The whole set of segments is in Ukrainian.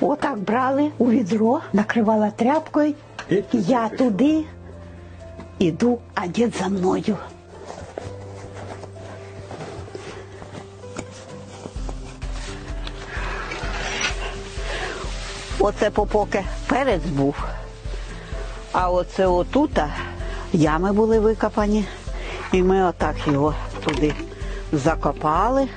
Отак брали у відро, накривала тряпкою. Я туди іду, а дід за мною. Оце попоки перець був. А оце отута ями були викопані. І ми отак його туди закопали.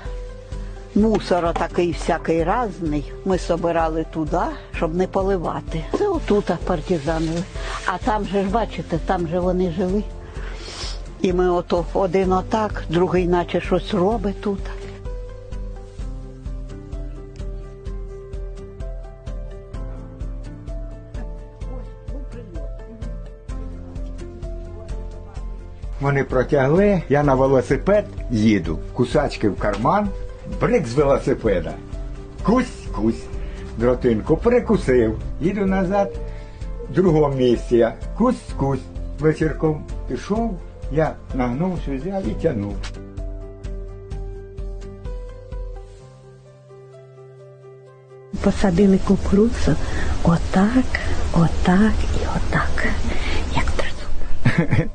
Мусор такий всякий разний. Ми собирали туди, щоб не поливати. Це отута партизани. А там же ж бачите, там же вони жили. І ми ото один отак, другий наче щось робить тут. Вони протягли, я на велосипед їду, кусачки в карман, брик з велосипеда. Кусь, кусь, дротинку прикусив, їду назад, в другому місці я кусь, кусь. Вечірком пішов, я нагнувся, взяв і тягнув. Посадили кукурудзу отак, отак і отак, як тризуб.